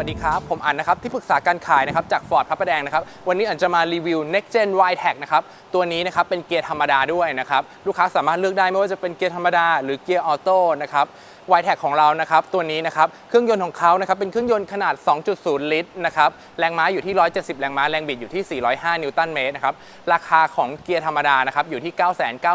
วัสดีครับ ผมอันนะครับ ที่ปรึกษาการขายนะครับจาก Ford พระประแดงนะครับ วันนี้อันจะมารีวิว Next Gen Y Tech นะครับ ตัวนี้นะครับเป็นเกียร์ธรรมดาด้วยนะครับ ลูกค้าสามารถเลือกได้ไม่ว่าจะเป็นเกียร์ธรรมดา หรือเกียร์ออโต้นะครับ Y Tech ของเรานะครับตัวนี้นะครับเครื่องยนต์ของเขานะครับเป็นเครื่องยนต์ขนาด 2.0 ลิตรนะครับแรงม้าอยู่ที่ 170 แรงม้าแรงบิดอยู่ที่ 405 นิวตันเมตรนะครับราคาของเกียร์ธรรมดานะครับอยู่ที่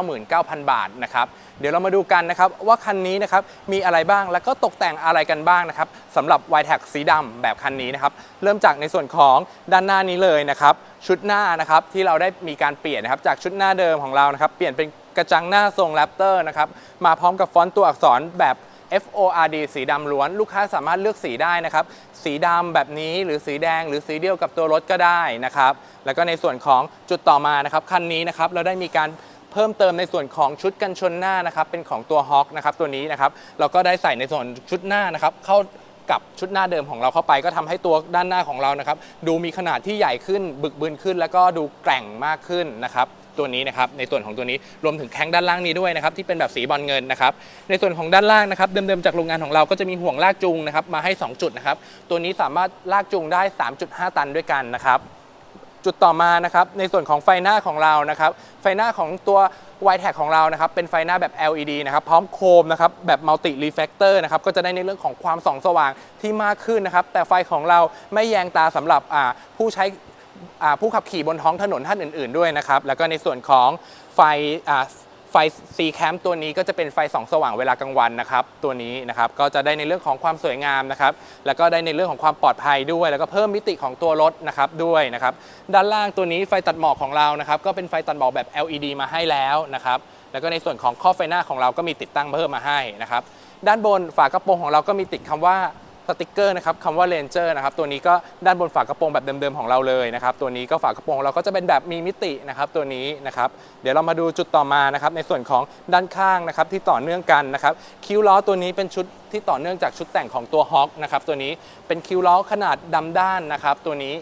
999,000 บาทนะครับเดี๋ยวเรามาดูกันนะครับว่าคันนี้นะครับมีอะไรบ้างแล้วก็ตกแต่งอะไรกันบ้างนะครับสำหรับ y t e c สีดำแบบคันนี้นะครับเริ่มจากในส่วนของด้านหน้านี้เลยนะครับชุดหน้านะครับที่เราได้มีการเปลี่ยนนะครับจากชุดหน้าเดิมของเรานะครับเปลี่ยนเป็น กระจังหน้าทรงแรปเตอร์นะครับมาพร้อมกับฟอนต์ตัวอักษรแบบ FORD สีดำล้วน ลูกค้าสามารถเลือกสีได้นะครับ สีดำแบบนี้หรือสีแดงหรือสีเดียวกับตัวรถก็ได้นะครับ แล้วก็ในส่วนของจุดต่อมานะครับคันนี้นะครับเราได้มีการเพิ่มเติมในส่วนของชุดกันชนหน้านะครับเป็นของตัวฮอ k นะครับตัวนี้นะครับเราก็ได้ใส่ในส่วนชุดหน้านะครับเข้ากับชุดหน้าเดิมของเราเข้าไป ก็ทำให้ตัวด้านหน้าของเรานะครับดูมีขนาดที่ใหญ่ขึ้นบึกบึนขึ้น แล้วก็ดูแกร่งมากขึ้นนะครับ ตัวนี้นะครับในส่วนของตัวนี้รวมถึงแข้งด้านล่างนี้ด้วยนะครับที่เป็นแบบสีบอลเงินนะครับในส่วนของด้านล่างนะครับเดิมๆจากโรงงานของเราก็จะมีห่วงลากจูงนะครับมาให้ 2 จุดนะครับตัวนี้สามารถลากจูงได้ 3.5 ตันด้วยกันนะครับจุดต่อมานะครับในส่วนของไฟหน้าของเรานะครับไฟหน้าของตัว y t a g ของเรานะครับเป็นไฟหน้าแบบ LED นะครับพร้อมโคมนะครับแบบ multi reflector นะครับก็จะได้ในเรื่องของความส่องสว่างที่มากขึ้นนะครับแต่ไฟของเราไม่แยงตาสำหรับผู้ใช้ ผู้ขับขี่บนท้องถนนท่านอื่น ๆด้วยนะครับ แล้วก็ในส่วนของไฟไฟ C Cam ตัวนี้ก็จะเป็นไฟสองสว่างเวลากลางวันนะครับ ตัวนี้นะครับก็จะได้ในเรื่องของความสวยงามนะครับ แล้วก็ได้ในเรื่องของความปลอดภัยด้วย แล้วก็เพิ่มมิติของตัวรถนะครับด้วยนะครับ ด้านล่างตัวนี้ไฟตัดหมอกของเรานะครับ ก็เป็นไฟตัดหมอกแบบ LED มาให้แล้วนะครับ แล้วก็ในส่วนของข้อไฟหน้าของเราก็มีติดตั้งเพิ่มมาให้นะครับ ด้านบนฝากระโปรงของเราก็มีติดคำว่า สติกเกอร์นะครับคำว่า Ranger นะครับตัวนี้ก็ด้านบนฝากระโปรงแบบเดิมๆของเราเลยนะครับตัวนี้ก็ฝากระโปรงเราก็จะเป็นแบบมีมิตินะครับตัวนี้นะครับเดี๋ยวเรามาดูจุดต่อมานะครับในส่วนของด้านข้างนะครับที่ต่อเนื่องกันนะครับคิ้วล้อตัวนี้เป็นชุดที่ต่อเนื่องจากชุดแต่งของตัวฮอ k นะครับตัวนี้เป็นคิ้วล้อขนาดดำด้านนะครับตัวนี้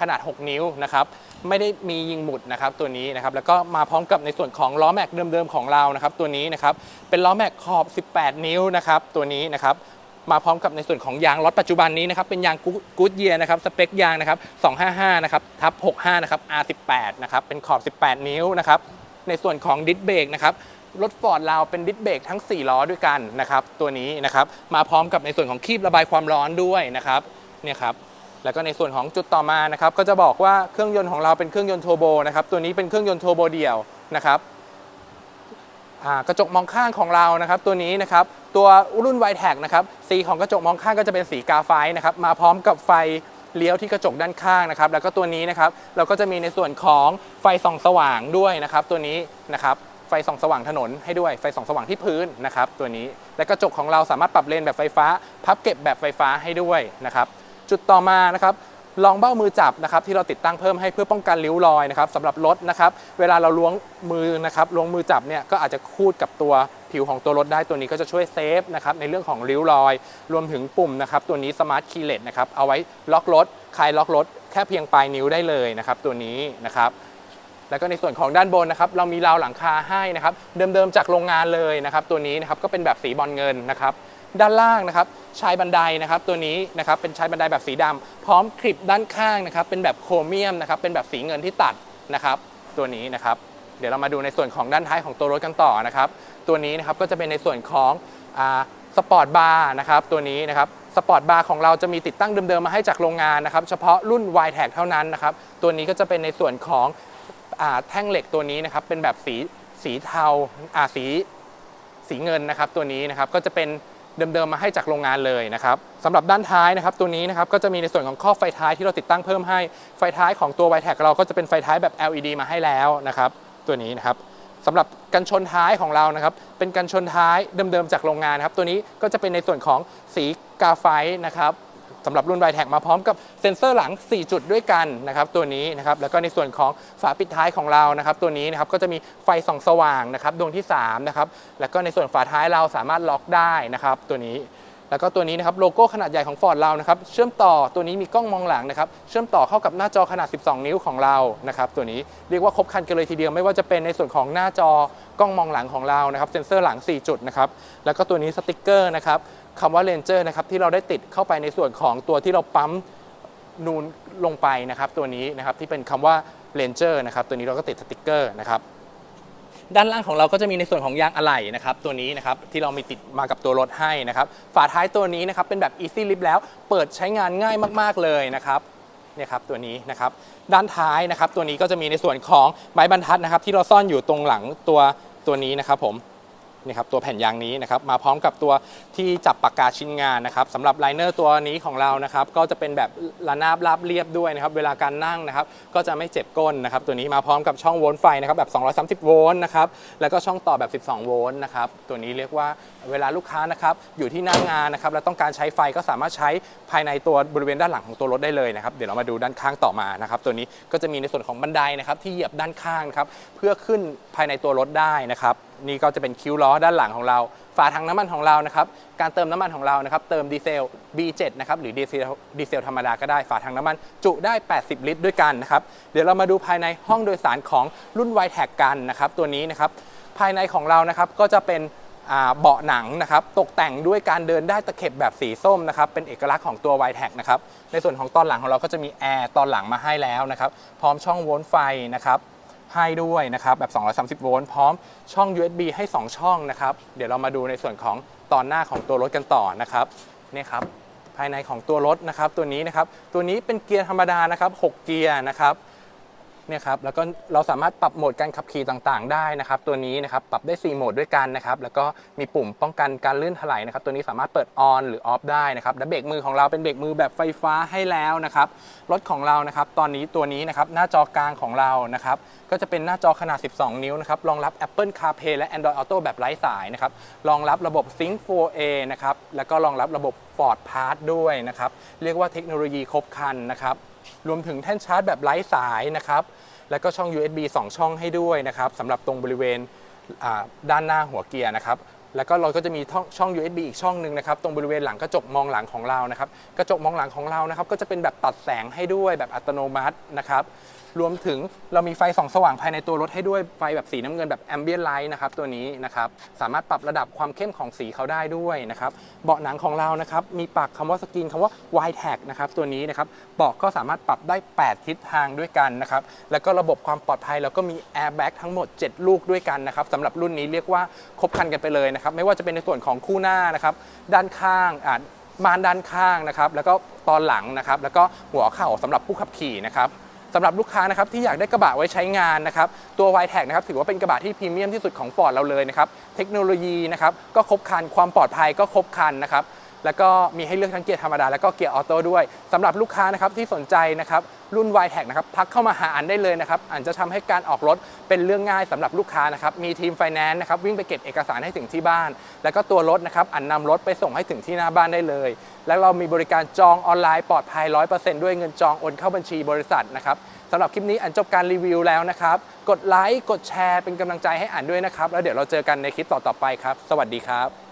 ขนาด 6 นิ้วนะครับไม่ได้มียิงหมุดนะครับตัวนี้นะครับแล้วก็มาพร้อมกับในส่วนของล้อแม็กเดิมๆของเรานะครับตัวนี้นะครับเป็นล้อแม็กขอบ 18 นิ้วนะครับตัวนี้นะครับ มาพร้อมกับในส่วนของยางล็อตปัจจุบันนี้นะครับเป็นยางกู๊ดเยียนะครับสเปคยางนะครับ255นะครับทับ65นะครับ R18 นะครับเป็นขอบ 18 นิ้วนะครับในส่วนของดิสเบรกนะครับรถฟอร์ดเราเป็นดิสเบรกทั้ง 4 ล้อด้วยกันนะครับตัวนี้นะครับมาพร้อมกับในส่วนของคีบระบายความร้อนด้วยนะครับเนี่ยครับแล้วก็ในส่วนของจุดต่อมานะครับก็จะบอกว่าเครื่องยนต์ของเราเป็นเครื่องยนต์โทโบนะครับตัวนี้เป็นเครื่องยนต์โทโบเดี่ยวนะครับ กระจกมองข้างของเรานะครับตัวนี้นะครับตัวรุ่น y t e c นะครับสีของกระจกมองข้างก็จะเป็นสีกาไฟนะครับมาพร้อมกับไฟเลี้ยวที่กระจกด้านข้างนะครับแล้วก็ตัวนี้นะครับเราก็จะมีในส่วนของไฟส่องสว่างด้วยนะครับตัวนี้นะครับไฟส่องสว่างถนนให้ด้วยไฟส่องสว่างที่พื้นนะครับตัวนี้และกระจกของเราสามารถปรับเลนแบบไฟฟ้า พับเก็บแบบไฟฟ้าให้ด้วยนะครับจุดต่อมานะครับ รองเบ้ามือจับนะครับที่เราติดตั้งเพิ่มให้เพื่อป้องกันริ้วรอยนะครับสำหรับรถนะครับเวลาเราล้วงมือนะครับล้วงมือจับเนี่ยก็อาจจะคูดกับตัวผิวของตัวรถได้ตัวนี้ก็จะช่วยเซฟนะครับในเรื่องของริ้วรอย รวมถึงปุ่มนะครับตัวนี้สมาร์ทคีเลสนะครับเอาไว้ล็อกรถคลายล็อกรถแค่เพียงปลายนิ้วได้เลยนะครับตัวนี้นะครับแล้วก็ในส่วนของด้านบนนะครับเรามีราวหลังคาให้นะครับเดิมๆจากโรงงานเลยนะครับตัวนี้นะครับก็เป็นแบบสีบอลเงินนะครับ ด้านล่างนะครับชายบันไดนะครับตัวนี้นะครับเป็นชายบันไดแบบสีดำพร้อมคลิปด้านข้างนะครับเป็นแบบโครเมียมนะครับเป็นแบบสีเงินที่ตัดนะครับตัวนี้นะครับเดี๋ยวเรามาดูในส่วนของด้านท้ายของตัวรถกันต่อนะครับตัวนี้นะครับก็จะเป็นในส่วนของสปอร์ตบาร์นะครับตัวนี้นะครับสปอร์ตบาร์ของเราจะมีติดตั้งเดิมๆมาให้จากโรงงานนะครับเฉพาะรุ่น y t a g เท่านั้นนะครับตัวนี้ก็จะเป็นในส่วนของอแท่งเหล็กตัวนี้นะครับเป็นแบบสีสีเทาอ่าสีสีเงินนะครับตัวนี้นะครับก็จะเป็น เดิมๆมาให้จากโรงงานเลยนะครับสำหรับด้านท้ายนะครับตัวนี้นะครับก็จะมีในส่วนของข้อไฟท้ายที่เราติดตั้งเพิ่มให้ไฟท้ายของตัว y t a g เราก็จะเป็นไฟท้ายแบบ LED มาให้แล้วนะครับตัวนี้นะครับสำหรับกันชนท้ายของเรานะครับเป็นกันชนท้ายเดิมๆจากโรงงานนะครับตัวนี้ก็จะเป็นในส่วนของสีกาไฟนะครับ สำหรับรุ่น y t e c มาพร้อมกับเซ็นเซอร์หลัง 4 จุดด้วยกันนะครับตัวนี้นะครับแล้วก็ในส่วนของฝาปิดท้ายของเรานะครับตัวนี้นะครับก็จะมีไฟส่องสว่างนะครับดวงที่3นะครับแล้วก็ในส่วนฝาท้ายเราสามารถล็อกได้นะครับตัวนี้แล้วก็ตัวนี้นะครับโลโก้ขนาดใหญ่ของ Ford เรานะครับเชื่อมต่อตัวนี้มีกล้องมองหลังนะครับเชื่อมต่อเข้ากับหน้าจอขนาด 12 นิ้วของเรานะครับตัวนี้เรียกว่าครบครันกันเลยทีเดียวไม่ว่าจะเป็นในส่วนของหน้าจอกล้องมองหลังของเรานะครับเซ็นเซอร์หลัง 4 จุดนะครับแล้วก็ตัวนี้สติกเกอร์นะครับ คำว่า Ranger นะครับที่เราได้ติดเข้าไปในส่วนของตัวที่เราปั๊มนูนลงไปนะครับตัวนี้นะครับที่เป็นคำว่า Ranger นะครับตัวนี้เราก็ติดสติกเกอร์นะครับด้านล่างของเราก็จะมีในส่วนของยางอะไหล่นะครับตัวนี้นะครับที่เรามีติดมากับตัวรถให้นะครับฝาท้ายตัวนี้นะครับเป็นแบบ Easy Lift แล้วเปิดใช้งานง่ายมาก ๆ เลยนะครับเนี่ยครับตัวนี้นะครับด้านท้ายนะครับตัวนี้ก็จะมีในส่วนของไม้บรรทัดนะครับที่เราซ่อนอยู่ตรงหลังตัวตัวนี้นะครับผม นี่ครับตัวแผ่นยางนี้นะครับมาพร้อมกับตัวที่จับปากกาชิ้นงานนะครับสำหรับไลเนอร์ตัวนี้ของเรานะครับก็จะเป็นแบบระนาบราบเรียบด้วยนะครับเวลาการนั่งนะครับก็จะไม่เจ็บก้นนะครับตัวนี้มาพร้อมกับช่องโวลต์ไฟนะครับแบบ230 โวลต์นะครับแล้วก็ช่องต่อแบบ 12 โวลต์นะครับตัวนี้เรียกว่าเวลาลูกค้านะครับอยู่ที่หน้างานนะครับแล้วต้องการใช้ไฟก็สามารถใช้ภายในตัวบริเวณด้านหลังของตัวรถได้เลยนะครับเดี๋ยวเรามาดูด้านข้างต่อมานะครับตัวนี้ก็จะมีในส่วนของบันไดนะครับที่เหยียบด้านข้างครับเพื่อขึ้นภายในตัวรถได้นะครับ นี่ก็จะเป็นคิ้วล้อด้านหลังของเรา ฝาถังน้ำมันของเรานะครับ การเติมน้ำมันของเรานะครับ เติมดีเซล B7 นะครับ หรือดีเซลดีเซลธรรมดาก็ได้ ฝาถังน้ำมันจุได้ 80 ลิตรด้วยกันนะครับ เดี๋ยวเรามาดูภายในห้องโดยสารของรุ่น y t แท็กกันนะครับ ตัวนี้นะครับ ภายในของเรานะครับ ก็จะเป็นเบาะหนังนะครับ ตกแต่งด้วยการเดินได้ตะเข็บแบบสีส้มนะครับ เป็นเอกลักษณ์ของตัว y t แท็นะครับ ในส่วนของตอนหลังของเราก็จะมีแอร์ตอนหลังมาให้แล้วนะครับ พร้อมช่องโวลต์ไฟนะครับ ให้ด้วยนะครับแบบ 230 โวลต์พร้อมช่อง USB ให้ 2 ช่องนะครับ เดี๋ยวเรามาดูในส่วนของตอนหน้าของตัวรถกันต่อนะครับนี่ครับภายในของตัวรถนะครับตัวนี้นะครับตัวนี้เป็นเกียร์ธรรมดานะครับ 6 เกียร์นะครับ เนี่ยครับแล้วก็เราสามารถปรับโหมดการขับขี่ต่างๆ ได้นะครับตัวนี้นะครับปรับได้ 4 โหมดด้วยกันนะครับแล้วก็มีปุ่มป้องกันการลื่นถลายนะครับตัวนี้สามารถเปิดออนหรือออฟได้นะครับและเบรกมือของเราเป็นเบรกมือแบบไฟฟ้าให้แล้วนะครับรถของเรานะครับตอนนี้ตัวนี้นะครับหน้าจอกลางของเรานะครับก็จะเป็นหน้าจอขนาด 12 นิ้วนะครับรองรับ Apple CarPlay และ Android Auto แบบไร้สายนะครับรองรับระบบ Sync 4A นะครับแล้วก็รองรับระบบ Ford Pass ด้วยนะครับเรียกว่าเทคโนโลยีครบครันนะครับ รวมถึงแท่นชาร์จแบบไร้สายนะครับ แล้วก็ช่อง USB 2 ช่องให้ด้วยนะครับสำหรับตรงบริเวณด้านหน้าหัวเกียร์นะครับ แล้วก็เราก็จะมีช่อง USB อีกช่องหนึ่งนะครับ ตรงบริเวณหลังกระจกมองหลังของเรานะครับ กระจกมองหลังของเรานะครับ ก็จะเป็นแบบตัดแสงให้ด้วยแบบอัตโนมัตินะครับ รวมถึงเรามีไฟส่องสว่างภายในตัวรถให้ด้วยไฟแบบสีน้ำเงินแบบ ambient light นะครับตัวนี้นะครับสามารถปรับระดับความเข้มของสีเขาได้ด้วยนะครับเบาะหนังของเรานะครับมีปักคำว่าสกรีนคำว่า wide tag นะครับตัวนี้นะครับเบาะก็สามารถปรับได้ 8 ทิศทางด้วยกันนะครับแล้วก็ระบบความปลอดภัยเราก็มี airbag ทั้งหมด 7 ลูกด้วยกันนะครับสำหรับรุ่นนี้เรียกว่าครบครันกันไปเลยนะครับไม่ว่าจะเป็นในส่วนของคู่หน้านะครับด้านข้างอ่ามานด้านข้างนะครับแล้วก็ตอนหลังนะครับแล้วก็หัวเข่าสำหรับผู้ขับขี่นะครับ สำหรับลูกค้านะครับที่อยากได้กระบะไว้ใช้งานนะครับตัว y t แทนะครับถือว่าเป็นกระบะที่พรีเมียมที่สุดของฟอร์ดเราเลยนะครับเทคโนโลยีนะครับก็ครบคันความปลอดภัยก็ครบคันนะครับ แล้วก็มีให้เลือกทั้งเกียร์ธรรมดาแล้วก็เกียร์ออโต้ด้วยสำหรับลูกค้านะครับที่สนใจนะครับรุ่น y t แทนะครับทักเข้ามาหาอันได้เลยนะครับอันจะทำให้การออกรถเป็นเรื่องง่ายสำหรับลูกค้านะครับมีทีมไฟแนนซ์นะครับวิ่งไปเก็บเอกสารให้ถึงที่บ้าน แล้วก็ตัวรถนะครับอันนำรถไปส่งให้ถึงที่หน้าบ้านได้เลย แล้วเรามีบริการจองออนไลน์ปลอดภัย 100%ด้วยเงินจองโอนเข้าบัญชีบริษัทนะครับสำหรับคลิปนี้อันจบการรีวิวแล้วนะครับกดไลค์กดแชร์เป็นกำลังใจให้อ่านด้วยนะครับแล้วเดี๋ยวเราเจอกันในคลิปต่อๆไปครับ สวัสดีครับ